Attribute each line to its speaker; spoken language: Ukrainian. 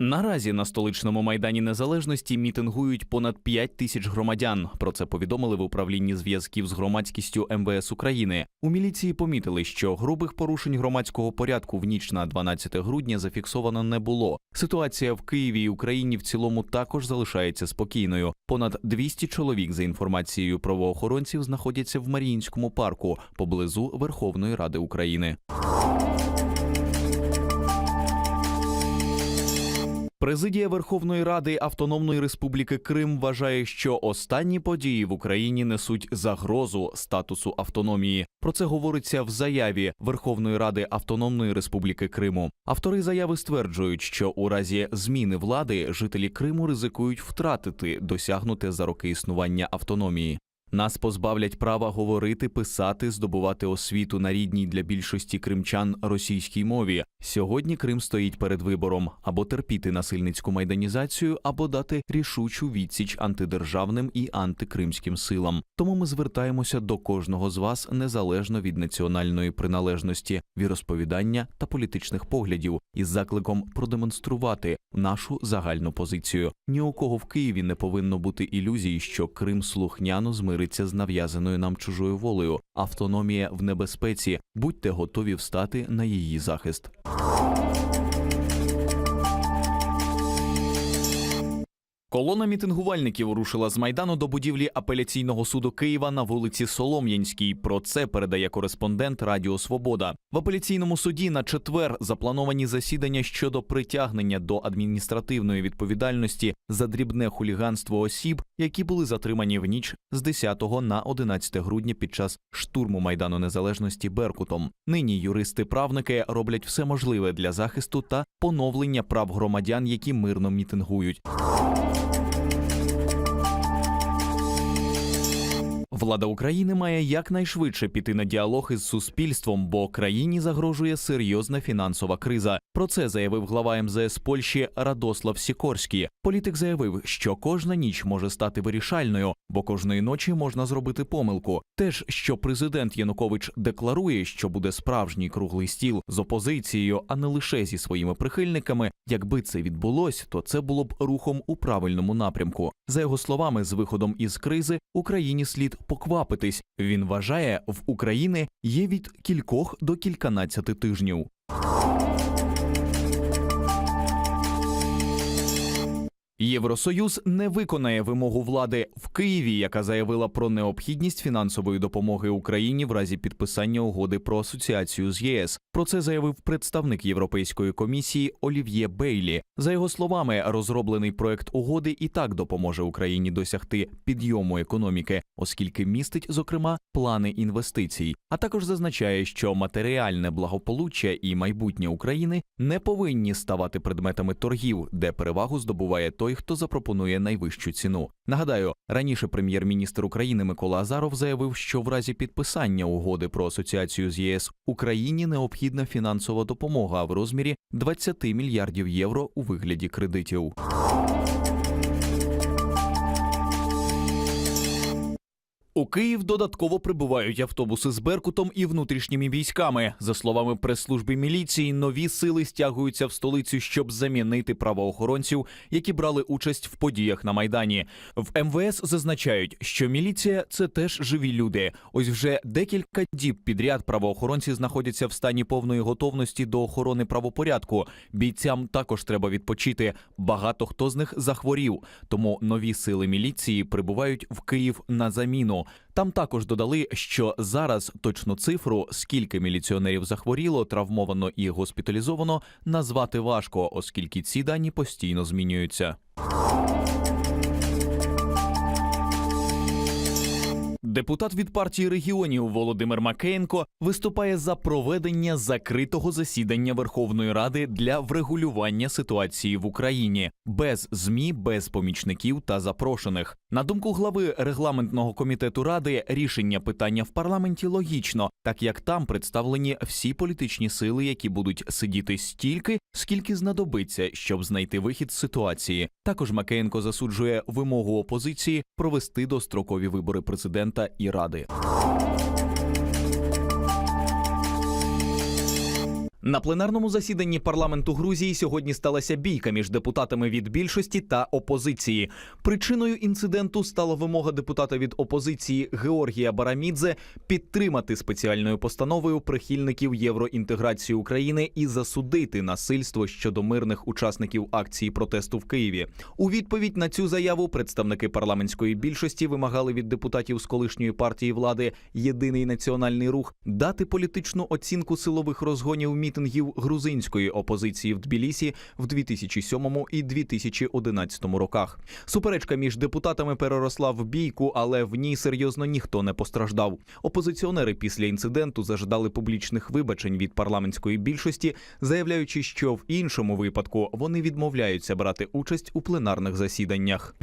Speaker 1: Наразі на столичному майдані незалежності мітингують понад 5 тисяч громадян. Про це повідомили в управлінні зв'язків з громадськістю МВС України. У міліції помітили, що грубих порушень громадського порядку в ніч на 12 грудня зафіксовано не було. Ситуація в Києві і Україні в цілому також залишається спокійною. Понад 200 чоловік, за інформацією правоохоронців, знаходяться в Маріїнському парку поблизу Верховної Ради України. Президія Верховної Ради Автономної Республіки Крим вважає, що останні події в Україні несуть загрозу статусу автономії. Про це говориться в заяві Верховної Ради Автономної Республіки Криму. Автори заяви стверджують, що у разі зміни влади жителі Криму ризикують втратити досягнуте за роки існування автономії. Нас позбавлять права говорити, писати, здобувати освіту на рідній для більшості кримчан російській мові. Сьогодні Крим стоїть перед вибором або терпіти насильницьку майданізацію, або дати рішучу відсіч антидержавним і антикримським силам. Тому ми звертаємося до кожного з вас незалежно від національної приналежності, віросповідання та політичних поглядів, із закликом продемонструвати нашу загальну позицію. Ні у кого в Києві не повинно бути ілюзії, що Крим слухняно змириться з нав'язаною нам чужою волею. Автономія в небезпеці. Будьте готові встати на її захист. Колона мітингувальників рушила з майдану до будівлі апеляційного суду Києва на вулиці Солом'янській. Про це передає кореспондент Радіо Свобода. В апеляційному суді на четвер заплановані засідання щодо притягнення до адміністративної відповідальності за дрібне хуліганство осіб, які були затримані в ніч з 10 на 11 грудня під час штурму майдану незалежності Беркутом. Нині юристи-правники роблять все можливе для захисту та поновлення прав громадян, які мирно мітингують. Влада України має якнайшвидше піти на діалог із суспільством, бо країні загрожує серйозна фінансова криза. Про це заявив глава МЗС Польщі Радослав Сікорський. Політик заявив, що кожна ніч може стати вирішальною, бо кожної ночі можна зробити помилку. Теж що президент Янукович декларує, що буде справжній круглий стіл з опозицією, а не лише зі своїми прихильниками. Якби це відбулось, то це було б рухом у правильному напрямку. За його словами, з виходом із кризи Україні слід поквапитись. Він вважає, в України є від кількох до кільканадцяти тижнів. Євросоюз не виконає вимогу влади в Києві, яка заявила про необхідність фінансової допомоги Україні в разі підписання угоди про асоціацію з ЄС. Про це заявив представник Європейської комісії Олів'є Бейлі. За його словами, розроблений проект угоди і так допоможе Україні досягти підйому економіки, оскільки містить зокрема плани інвестицій. А також зазначає, що матеріальне благополуччя і майбутнє України не повинні ставати предметами торгів, де перевагу здобуває той, хто запропонує найвищу ціну. Нагадаю, раніше прем'єр-міністр України Микола Азаров заявив, що в разі підписання угоди про асоціацію з ЄС Україні необхідна фінансова допомога в розмірі 20 мільярдів євро у вигляді кредитів. У Київ додатково прибувають автобуси з Беркутом і внутрішніми військами. За словами прес-служби міліції, нові сили стягуються в столицю, щоб замінити правоохоронців, які брали участь в подіях на майдані. В МВС зазначають, що міліція це теж живі люди. Ось вже декілька діб підряд правоохоронці знаходяться в стані повної готовності до охорони правопорядку. Бійцям також треба відпочити. Багато хто з них захворів, тому нові сили міліції прибувають в Київ на заміну. Там також додали, що зараз точну цифру, скільки міліціонерів захворіло, травмовано і госпіталізовано, назвати важко, оскільки ці дані постійно змінюються. Депутат від партії регіонів Володимир Макеєнко виступає за проведення закритого засідання Верховної Ради для врегулювання ситуації в Україні без змі, без помічників та запрошених. На думку глави регламентного комітету ради, рішення питання в парламенті логічно, так як там представлені всі політичні сили, які будуть сидіти стільки, скільки знадобиться, щоб знайти вихід з ситуації. Також Макеєнко засуджує вимогу опозиції провести дострокові вибори президента і ради. На пленарному засіданні парламенту Грузії сьогодні сталася бійка між депутатами від більшості та опозиції. Причиною інциденту стала вимога депутата від опозиції Георгія Барамідзе підтримати спеціальною постановою прихильників євроінтеграції України і засудити насильство щодо мирних учасників акції протесту в Києві. У відповідь на цю заяву представники парламентської більшості вимагали від депутатів з колишньої партії влади Єдиний національний рух дати політичну оцінку силових розгонів мітингів грузинської опозиції в Тбілісі в 2007 і 2011 роках. Суперечка між депутатами переросла в бійку, але в ній серйозно ніхто не постраждав. Опозиціонери після інциденту зажадали публічних вибачень від парламентської більшості, заявляючи, що в іншому випадку вони відмовляються брати участь у пленарних засіданнях.